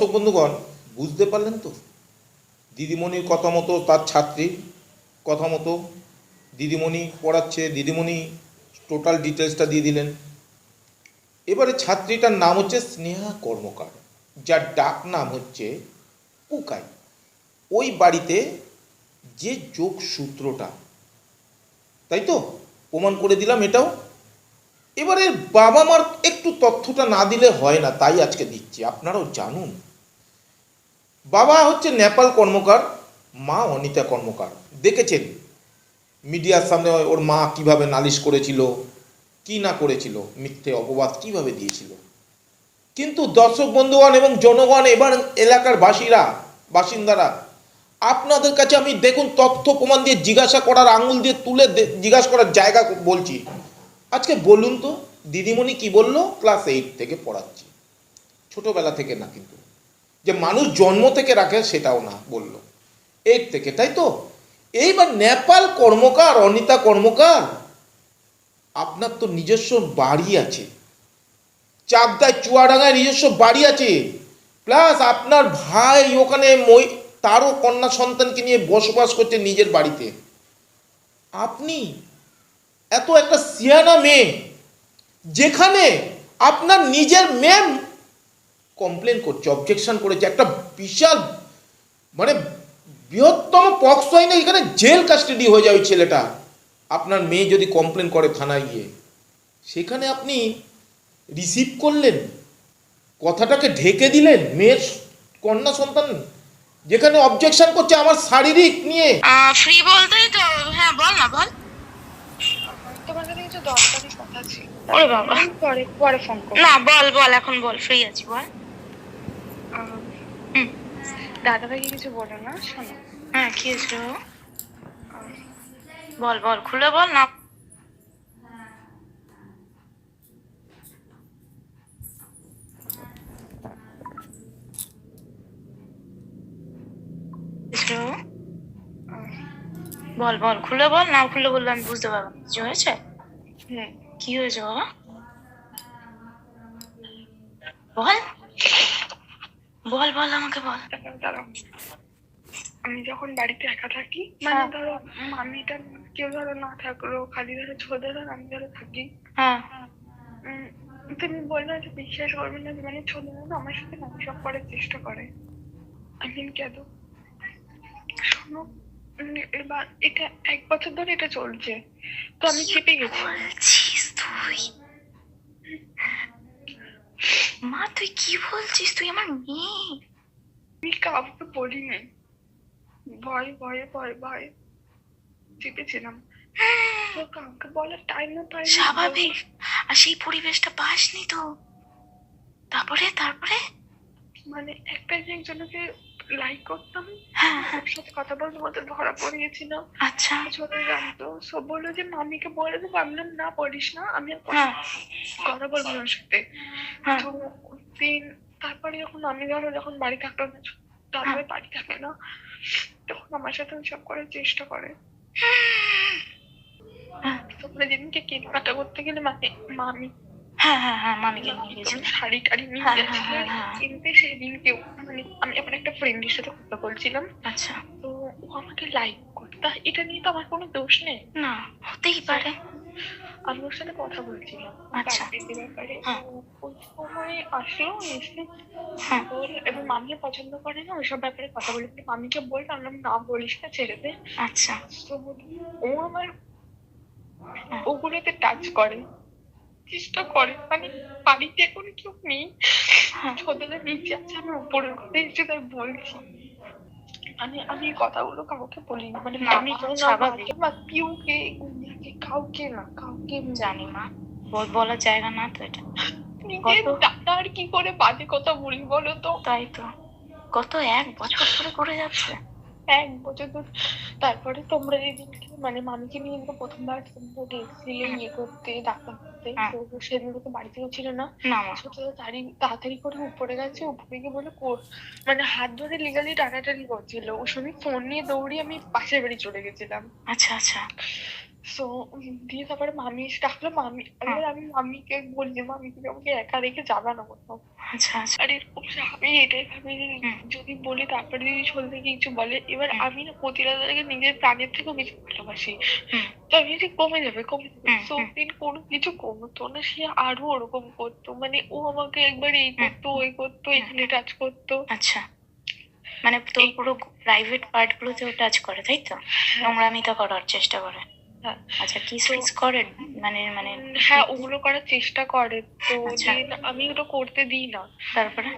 তো বন্ধুগণ, বুঝতে পারলেন তো? দিদিমণির কথা মতো তার ছাত্রীর কথা মতো দিদিমণি পড়াচ্ছে, দিদিমণি টোটাল ডিটেলসটা দিয়ে দিলেন। এবারে ছাত্রীটার নাম হচ্ছে স্নেহা কর্মকার, যার ডাক নাম হচ্ছে কুকাই। ওই বাড়িতে যে যোগ সূত্রটা তাই তো? প্রমাণ করে দিলাম এটাও। এবারে বাবা মার একটু তথ্যটা না দিলে হয় না, তাই আজকে দিচ্ছি। আপনারাও জানুন। বাবা হচ্ছে নেপাল কর্মকার, মা অনিতা কর্মকার। দেখেছেন? মিডিয়ার সামনে ওর মা কীভাবে নালিশ করেছিল, কি না করেছিল, মিথ্যে অপবাদ কীভাবে দিয়েছিল? কিন্তু দর্শক বন্ধুগণ এবং জনগণ, এবার এলাকার বাসীরা, বাসিন্দারা, আপনাদের কাছে আমি দেখুন তথ্য প্রমাণ দিয়ে জিজ্ঞাসা করার আঙুল দিয়ে তুলে জিজ্ঞাসা করার জায়গা বলছি। আজকে বলুন তো, দিদিমণি কি বলল? ক্লাস এইট থেকে পড়াচ্ছি। ছোটবেলা থেকে না কিন্তু। যে মানুষ জন্ম থেকে রাখে সেটাও না বলল। এর থেকে, তাই তো? এইবার নেপাল কর্মকার, অনিতা কর্মকার, আপনার তো নিজস্ব বাড়ি আছে। চাকদায় চুয়াডাঙ্গায় নিজস্ব বাড়ি আছে। প্লাস আপনার ভাই ওখানে মই- তারও কন্যা সন্তানকে নিয়ে বসবাস করছে নিজের বাড়িতে। আপনি এত একটা সিয়ানা মেয়ে, যেখানে আপনার নিজের মেম কমপ্লেন করছে অবজেকশন করেছে একটা বিশাল মানে বৃহত্তম পক্স আইনে এখানে জেল কাস্টাডি হয়ে যায় ওই ছেলেটা। আপনার মেয়ে যদি কমপ্লেন করে থানায় গিয়ে সেখানে আপনি রিসিভ করলেন কথাটাকে ঢেকে দিলেন মেয়ের কন্যা সন্তান যেখানে অবজেকশন করছে আমার শারীরিক নিয়ে। ফ্রি বলতেই তো হ্যাঁ বল না বল। তোমার সাথে কিছু দরকারি কথা ছিল। ওরে বাবা। পরে পরে ফোন করব। না বল বল এখন বল ফ্রি আছি বল। দাদা ভাইকে কিছু বলো না শোনো। হ্যাঁ কি হয়েছিল? বল বল খুলে বল না। বল বল খুলে বল না খুলে বললে আমি বুঝতে পারব। কিছু হয়েছে? কি হয়েছে বাবা? বল। বল বল আমাকে বল। দাঁড়াও। আমি যখন বাড়িতে একা থাকি মানে হ্যাঁ। ধরো মামিটা কেউ ধরো না থাকল খালি ধরো ছোট ধরো আমি ধরো থাকি। হ্যাঁ। তুমি বললে যে বিশ্বাস করবে না যে মানে ছোট ধরো আমার সাথে না সব করার চেষ্টা করে। আই মিন কেন? শোনো এবার এটা এক বছর ধরে এটা চলছে। তো আমি চেপে গেছি। তুই? মা তুই কি বলছিস? তুই আমার মেয়ে। আমি কাউকে বলিনি। ভয় ভয়ে ভয় ভয়ে। চেপেছিলাম। তো কাউকে বলার টাইমও পাই স্বাভাবিক। আর সেই পরিবেশটা পাসনি তো। তারপরে তারপরে? মানে একটা একজনকে লাইক করতাম। হ্যাঁ হ্যাঁ। সাথে কথা বলতে বলতে ধরা পড়ে গেছিল আচ্ছা চলে জানতো। সব বলল যে মামিকে বলে দেবো। আমি না বলিস না আমি হ্যাঁ। কথা বলব ওর সাথে। হ্যাঁ। তো দিন তারপরে যখন আমি ধরো যখন বাড়ি থাকতো না তারপরে বাড়ি থাকে না তখন আমার সাথে সব করার চেষ্টা করে। হ্যাঁ। তোমরা যেদিনকে কেনাকাটা করতে গেলে মানে মামি হ্যাঁ হ্যাঁ হ্যাঁ মামিকে নিয়ে শাড়ি টাড়ি নিয়ে হ্যাঁ, হ্যাঁ, হ্যাঁ। কিনতে সেদিন কেউ মানে আমি এখন একটা ফ্রেন্ডের সাথে কথা বলছিলাম। আচ্ছা। তো ও আমাকে লাইক করতে এটা নিয়ে তো আমার কোনো দোষ নেই। না হতেই পারে। আমি ওর সাথে কথা বলছিলাম। আচ্ছা। ব্যাপারে। ওই সময় আসলো এসে ওর এবার মামিও পছন্দ করে না ওইসব ব্যাপারে কথা বলি। কিন্তু মামিকে বললাম না বলিস না ছেড়ে দে। আচ্ছা। তো ও আমার ওগুলোতে টাচ করে। চেষ্টা করে মানে বাড়িতে এখন কেউ নেই। হ্যাঁ। ছোটদের নিচে আছে আমি উপরের কথা এসে তাই বলছি। মানে আমি এই কথাগুলো কাউকে বলিনি মানে আমি স্বাভাবিক। বা পিউকে গুনিয়াকে কাউকে না কাউকে জানি মা বল- বলার জায়গা না তো এটা। দাদা আর কি করে বাজে কথা বলি বলো তো? তাই তো। কত এক বছর ধরে করে যাচ্ছে। এক বছর ধরে তারপরে তোমরা যেদিনকে মানে মামিকে নিয়ে তো প্রথমবার তোমরা গেছিলে ইয়ে করতে ডাক্তার করতে হ্যাঁ। তো সেদিন তো বাড়ি থেকেও ছিল না। তাড়াতাড়ি তাড়াতাড়ি করে উপরে গেছে উপরে গিয়ে বলে কোর। মানে হাত ধরে লিগালি টানাটানি করছিল। ওই সময় ফোন নিয়ে দৌড়ি আমি পাশের বাড়ি চলে গেছিলাম। আচ্ছা আচ্ছা। তো দিয়ে তারপরে মামি ডাকলো মামি এবার আমি মামিকে বলছি মামি তুমি আমাকে একা রেখে যাবে না কোথাও? আচ্ছা আচ্ছা। আর এরকম আমি এটাই ভাবি যে যদি বলি তারপরে যদি ছোট কিছু বলে এবার আমি না প্রতিরাজাকে নিজের প্রাণের থেকেও বেশি ভালোবাসি। তো আমি যদি কমে যাবে কমে যাবে। হুম, তো হুম। দিন কোনো কিছু কমতো না সে আরও ওরকম করতো। মানে ও আমাকে একবার এই করতো ওই করতো এখানে টাচ করতো। আচ্ছা। মানে তোর পুরো প্রাইভেট পার্ট গুলোতেও টাচ করে তাই তো? নোংরামিটা করার চেষ্টা করে। হ্যাঁ। আচ্ছা কিস ফিস করেন? মানে মানে হ্যাঁ ওগুলো করার চেষ্টা করে তো আচ্ছা। আমি ওটা করতে দিই না। তারপরে?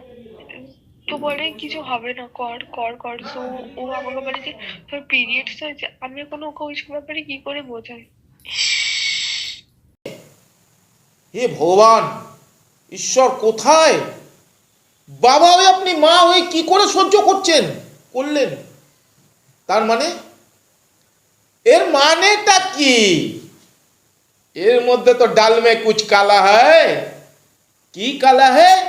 তো বলে কিছু হবে না কর কর কর। তো ও আমাকে বলে যে তোর পিরিয়ডস হয়েছে আমি এখন ওকে ওইসব ব্যাপারে কি করে বোঝাই? হে ভগবান ঈশ্বর কোথায়? বাবা হয়ে আপনি মা হয়ে কি করে সহ্য করছেন করলেন? তার মানে এর মানেটা কি? এর মধ্যে তো ডালমে কুচ কালা হ্যায়। কি কালা হ্যায়?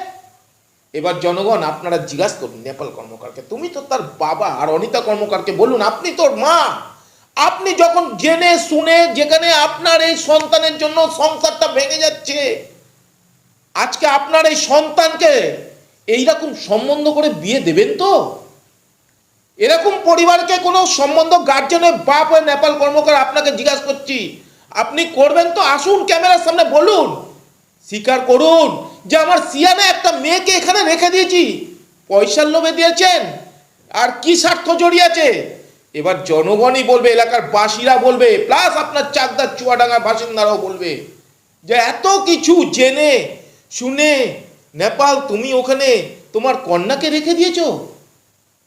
এবার জনগণ, আপনারা জিজ্ঞাসা করুন নেপাল কর্মকারকে তুমি তো তার বাবা আর অনিতা কর্মকারকে বলুন, আপনি তোর মা। আপনি যখন জেনে শুনে, যেখানে আপনার এই সন্তানের জন্য সংসারটা ভেঙে যাচ্ছে, আজকে আপনার এই সন্তানকে এইরকম সম্বন্ধ করে বিয়ে দেবেন তো? এরকম পরিবারকে কোনো সম্বন্ধ গার্জেনের বাপ হয়ে নেপাল কর্মকার আপনাকে জিজ্ঞাসা করছি। আপনি করবেন তো, আসুন ক্যামেরার সামনে বলুন। স্বীকার করুন যে আমার সিয়ানে একটা মেয়েকে এখানে রেখে দিয়েছি। পয়সার লোভে দিয়েছেন, আর কি স্বার্থ জড়িয়েছে? এবার জনগণই বলবে, এলাকার বাসীরা বলবে প্লাস আপনার চাকদার চুয়াডাঙ্গার বাসিন্দারাও বলবে। যে এত কিছু জেনে, শুনে, নেপাল তুমি ওখানে তোমার কন্যাকে রেখে দিয়েছ?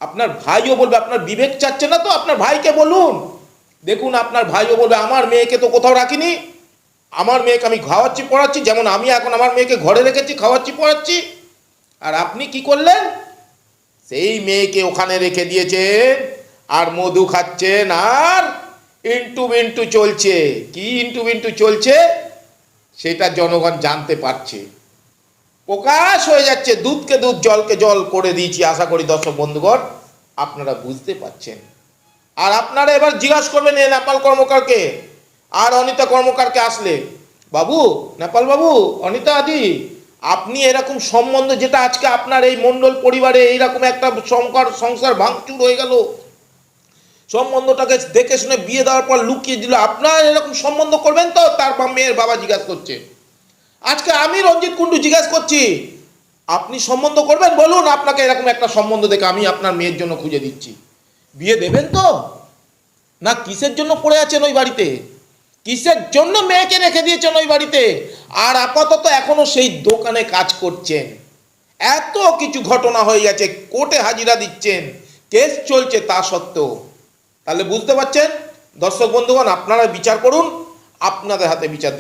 আপনার ভাইও বলবে, আপনার বিবেক চাচ্ছে না তো, আপনার ভাইকে বলুন। দেখুন, আপনার ভাইও বলবে, আমার মেয়েকে তো কোথাও রাখিনি। আমার মেয়েকে আমি খাওয়াচ্ছি, পড়াচ্ছি, যেমন আমি এখন আমার মেয়েকে ঘরে রেখেছি, খাওয়াচ্ছি, পড়াচ্ছি। আর আপনি কি করলেন? সেই মেয়েকে ওখানে রেখে দিয়েছেন, আর মধু খাচ্ছেন, আর ইন্টু বিন্টু চলছে। কি ইন্টু বিন্টু চলছে? সেটা জনগণ জানতে পারছে। প্রকাশ হয়ে যাচ্ছে, দুধকে দুধ, জলকে জল করে দিয়েছি, আশা করি দর্শক বন্ধুগণ, আপনারা বুঝতে পাচ্ছেন আর আপনারা এবার জিজ্ঞাসা করবেন, এ নেপাল কর্মকারকে, আর অনিতা কর্মকারকে আসলে, বাবু, নেপাল বাবু, অনিতা আদি, আপনি এরকম সম্বন্ধ যেটা আজকে আপনার এই মণ্ডল পরিবারে এইরকম একটা সংসার সংসার ভাঙচুর হয়ে গেল, সম্বন্ধটাকে দেখে শুনে বিয়ে দেওয়ার পর লুকিয়ে দিল, আপনার এরকম সম্বন্ধ করবেন তো? তার মেয়ের বাবা জিজ্ঞাসা করছে। আজকে আমি রঞ্জিত কুন্ডু জিজ্ঞাসা করছি, আপনি সম্বন্ধ করবেন? বলুন আপনাকে এরকম একটা সম্বন্ধ দেখে আমি আপনার মেয়ের জন্য খুঁজে দিচ্ছি। বিয়ে দেবেন তো? না কিসের জন্য পড়ে আছেন ওই বাড়িতে? কিসের জন্য মেয়েকে রেখে দিয়েছেন ওই বাড়িতে? আর আপাতত এখনও সেই দোকানে কাজ করছেন। এত কিছু ঘটনা হয়ে গেছে, কোর্টে হাজিরা দিচ্ছেন, কেস চলছে তা সত্ত্বেও। তাহলে বুঝতে পারছেন? দর্শক বন্ধুগণ, আপনারা বিচার করুন, আপনাদের হাতে বিচার